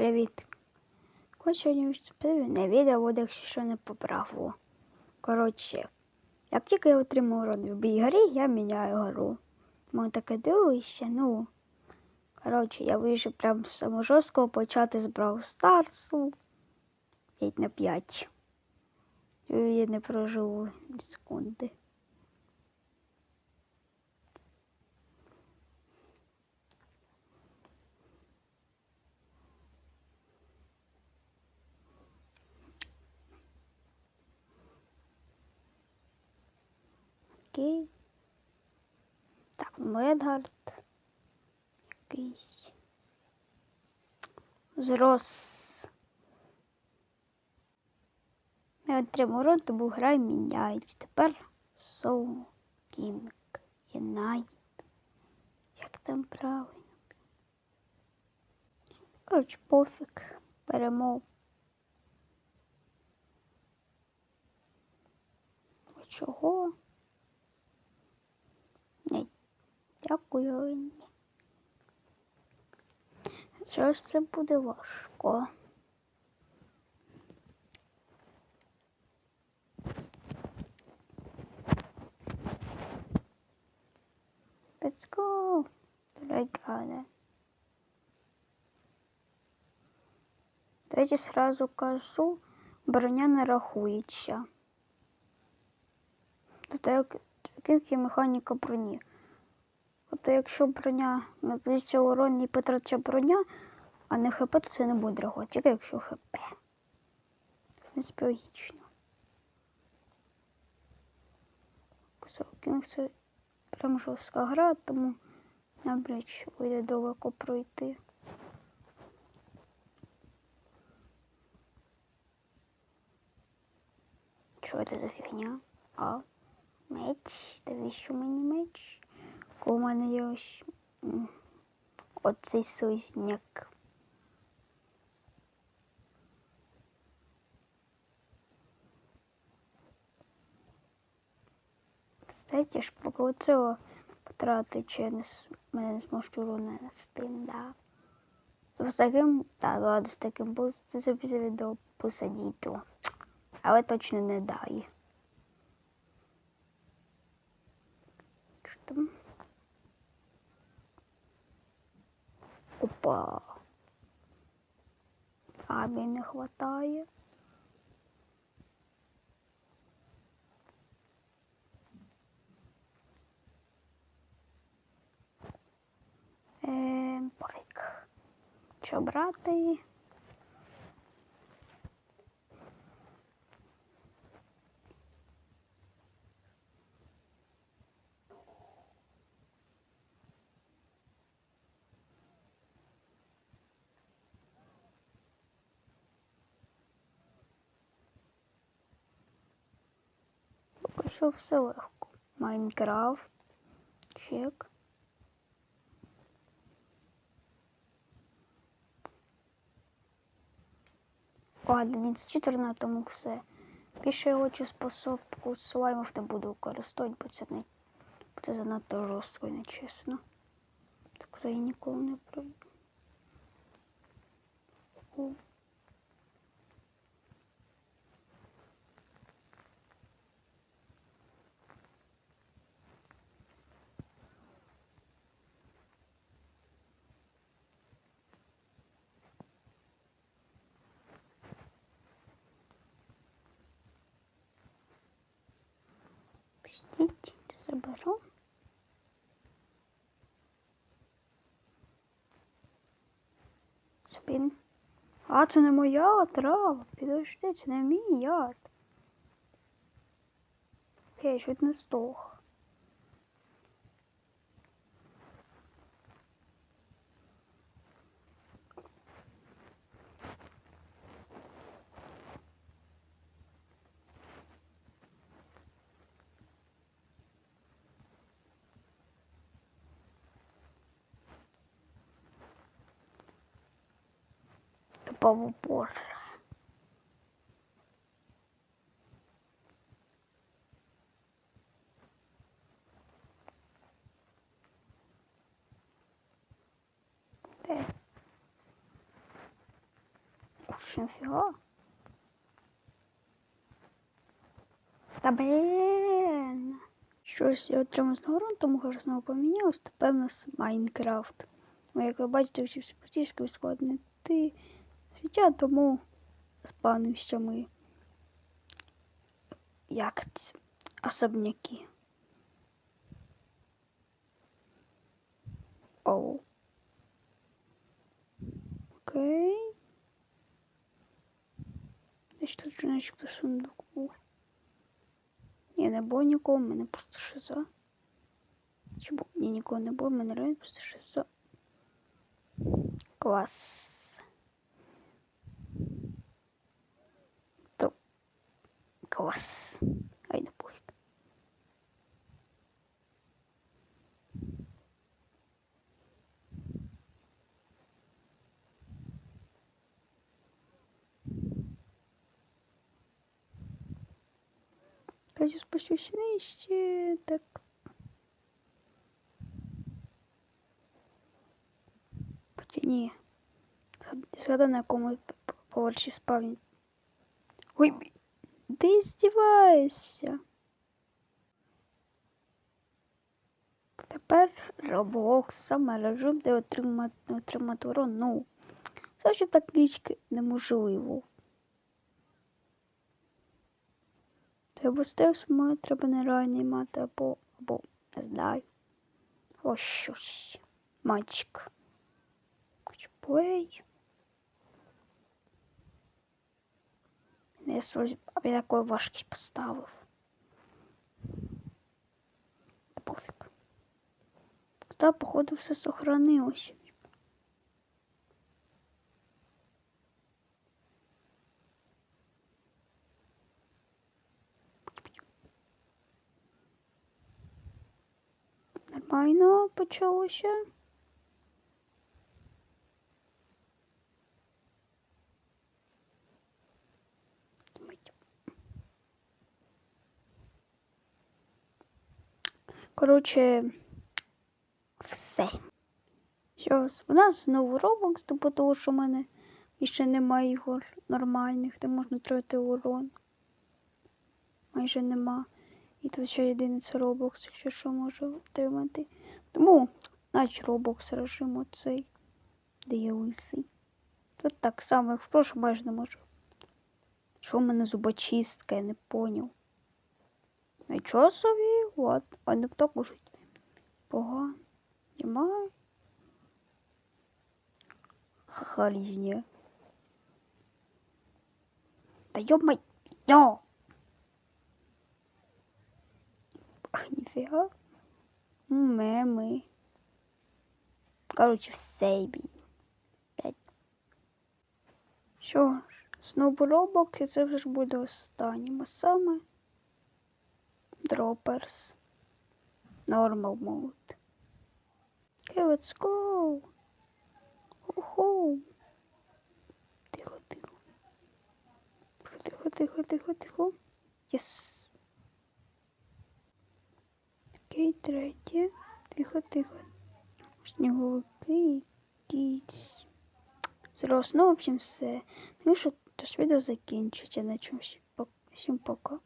Привіт. Хочу не відео буде, якщо що не поправу. Коротше, як тільки я отримав урон в бій грі, я міняю гру. Ми таке дивишся, ну. Коротше, я вирішив прям з самого жорсткого почати з Brawl Старсу 5 на 5. Я не проживу секунди. Окей. Так, Медгард. Якийсь. Зрос. Я отримав урон, тому гра міняється. Тепер Соу Кінг Юнайт. Як там правильно? Коротше, пофіг. Перемог. Чого? Ні. Дякую. Що ж це буде важко? Let's go. Дорогая. Давайте сразу кажу, броня не рахується. Тобто як механіка броні. Тобто, якщо броня надається урон і потрача броня, а не ХП, то це не буде рахувати, тільки якщо ХП. В принципі, логічно. Кінг це прям жорстка гра, тому навряд вийде далеко пройти. Що це за фігня? А? Меч? Навіщо мені меч? У мене є ось оцей слизняк. Кстати, ж поки цього потрати, чи я не мене не зможу нести, да. З таким, та ладно, з таким це собі відео посадіть. Але точно не дай. Що там? Опа. Абі не хватає. Ем, порик. Що брати? Що все легко. Майнкрафт. Чек. Ладно, це 14 тому все. Більше я хочу способку слаймів не буду використовувати, бо це не бо це занадто жорстко і нечесно. Так я ніколи не пройду. Пустіть, заберу. Спін. А, це не моя трава. Підожди, це не мій яд. Я чуть не здох. Тупого боже. Де? що нафіга? Та блін. Щось я отримав з нагород, тому що знову помінявся. Тепер у нас Майнкрафт. Ну, як ви бачите, вчився практично складнити свіття, тому спавнимося ми як особняки. Оу. Окей. Десь тут начебто сундук був. Ні, не було нікого, в мене просто шиза. Чи бу... Ні, нікого не було, в мене реально просто шиза. Клас. Клас. Ай, да пофіг. Кажу, спущусь нижче, так. Хоча ні. Згад- Згадай, на якому п- п- поверсі спавні. Ой, бі- ти здіваєшся. Тепер Roblox, саме режим, де отримати, отримати урон. Ну, це вже практично неможливо. Треба стелс має, треба нереальний мати або, або, не знаю. Ось щось. Мальчик. Плей. Щось, а я такою важкість поставив. Та Пофіг. Та, походу, все сохранилось. Нормально почалося. Коротше, все. Щось, у нас знову Roblox, тобто того, що в мене ще немає ігор нормальних, де можна тратити урон. Майже нема. І тут ще це Roblox, якщо що може отримати. Тому, наче Roblox режим оцей, де є лисий. Тут так само, як в прошлому майже не можу. Що в мене зубочистка, я не поняв. Нічого собі, от, а не так уже погано. Нема. Різні. Та йома, йо! Ах, Ніфіга. Меми. Коротше, все, блін. Що ж, знову Roblox, і це вже буде останнім. А саме Droppers. Normal mode. Okay, let's go. Уху. Тихо, тихо. Тихо, тихо, тихо, тихо. Єс. Окей, третє. Тихо, тихо. Сніговики якісь. Ну, в общем, все. Ну що, ж відео закінчиться на чомусь. Всім пока.